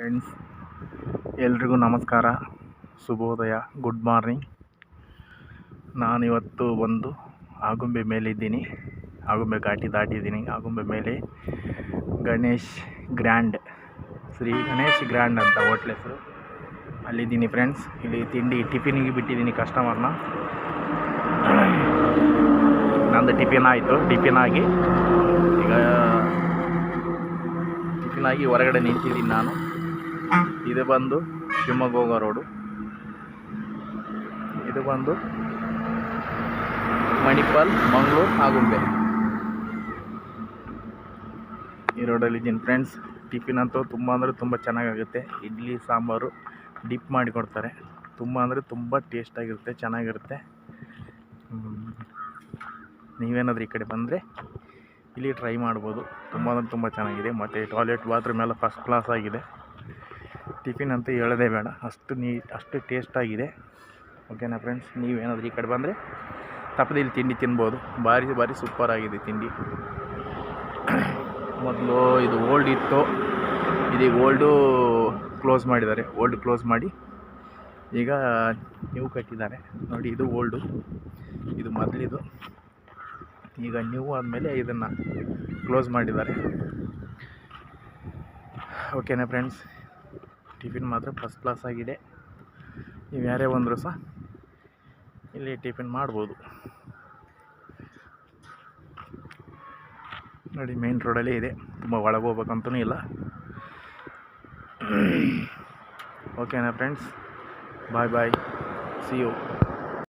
Friends ಎಲ್ರಿಗೂ ನಮಸ್ಕಾರ. ಶುಭೋದಯ ಗುಡ್ ಮಾರ್ನಿಂಗ್ ನಾನಿವತ್ತು ಬಂದು ಆಗುಂಬೆ ಮೇಲಿದ್ದೀನಿ. ಆಗುಂಬೆ ಘಾಟಿ ದಾಟಿದ್ದೀನಿ. ಆಗುಂಬೆ ಮೇಲೆ ಗಣೇಶ್ ಗ್ರ್ಯಾಂಡ್, ಶ್ರೀ ಗಣೇಶ್ ಗ್ರ್ಯಾಂಡ್ ಅಂತ ಹೋಟ್ಲ್ ಹೆಸರು. ಅಲ್ಲಿದ್ದೀನಿ ಫ್ರೆಂಡ್ಸ್ ಇಲ್ಲಿ ತಿಂಡಿ ಟಿಫಿನಿಗೆ ಬಿಟ್ಟಿದ್ದೀನಿ ಕಸ್ಟಮರ್ನ ನಂದು ಟಿಫಿನ್ ಆಯಿತು. ಟಿಫಿನ್ ಆಗಿ ಈಗ ಟಿಫಿನ್ ಆಗಿ ಹೊರಗಡೆ ನಿಂತಿದ್ದೀನಿ ನಾನು. ಇದು ಬಂದು ಶಿವಮೊಗ್ಗ ರೋಡು. ಇದು ಬಂದು ಮಣಿಪಾಲ್, ಮಂಗಳೂರು ಆಗುಂಬೆ ಈ ರೋಡಲ್ಲಿ ಇದ್ದೀನಿ ಫ್ರೆಂಡ್ಸ್ ಟಿಫಿನ್ ಅಂತೂ ತುಂಬ ಅಂದರೆ ತುಂಬ ಚೆನ್ನಾಗಾಗುತ್ತೆ. ಇಡ್ಲಿ, ಸಾಂಬಾರು ಡಿಪ್ ಮಾಡಿ ಕೊಡ್ತಾರೆ. ತುಂಬ ಅಂದರೆ ತುಂಬ ಟೇಸ್ಟಾಗಿರುತ್ತೆ ಚೆನ್ನಾಗಿರುತ್ತೆ. ನೀವೇನಾದರೂ ಈ ಕಡೆ ಬಂದರೆ ಇಲ್ಲಿ ಟ್ರೈ ಮಾಡ್ಬೋದು. ತುಂಬ ಅಂದರೆ ತುಂಬ ಚೆನ್ನಾಗಿದೆ. ಮತ್ತು ಟಾಯ್ಲೆಟ್ ಬಾತ್ರೂಮ್ ಎಲ್ಲ ಫಸ್ಟ್ ಕ್ಲಾಸ್ ಆಗಿದೆ. ಟಿಫಿನ್ ಅಂತ ಹೇಳೋದೇ ಬೇಡ. ಅಷ್ಟು ನೀ ಅಷ್ಟು ಟೇಸ್ಟಾಗಿದೆ ಓಕೆನಾ ಫ್ರೆಂಡ್ಸ್ ನೀವೇನಾದರೂ ಈ ಕಡೆ ಬಂದರೆ ತಪ್ಪದೆ ಇಲ್ಲಿ ತಿಂಡಿ ತಿನ್ಬೋದು. ಭಾರಿ ಭಾರಿ ಸೂಪರ್ ಆಗಿದೆ ತಿಂಡಿ. ಮೊದಲು ಇದು ಓಲ್ಡ್ ಇತ್ತು. ಇದೀಗ ಓಲ್ಡು ಕ್ಲೋಸ್ ಮಾಡಿದ್ದಾರೆ. ಓಲ್ಡ್ ಕ್ಲೋಸ್ ಮಾಡಿ. ಈಗ ನ್ಯೂ ಕಟ್ಟಿದ್ದಾರೆ. ನೋಡಿ, ಇದು ಓಲ್ಡು ಇದು ಮೊದಲಿದು. ಈಗ ನ್ಯೂ ಆದಮೇಲೆ ಇದನ್ನು ಕ್ಲೋಸ್ ಮಾಡಿದ್ದಾರೆ. ಓಕೆನಾ ಫ್ರೆಂಡ್ಸ್ ಟಿಫಿನ್ ಮಾತ್ರ ಫಸ್ಟ್ ಕ್ಲಾಸ್ ಆಗಿದೆ. ನೀವು ಯಾರೇ ಬಂದರೂ ಸಹ ಇಲ್ಲಿ ಟಿಫಿನ್ ಮಾಡ್ಬೋದು. ನೋಡಿ ಮೇನ್ ರೋಡಲ್ಲೇ ಇದೆ. ತುಂಬ ಒಳಗೆ ಹೋಗ್ಬೇಕಂತೂ ಇಲ್ಲ. ಓಕೆನಾ friends bye bye see you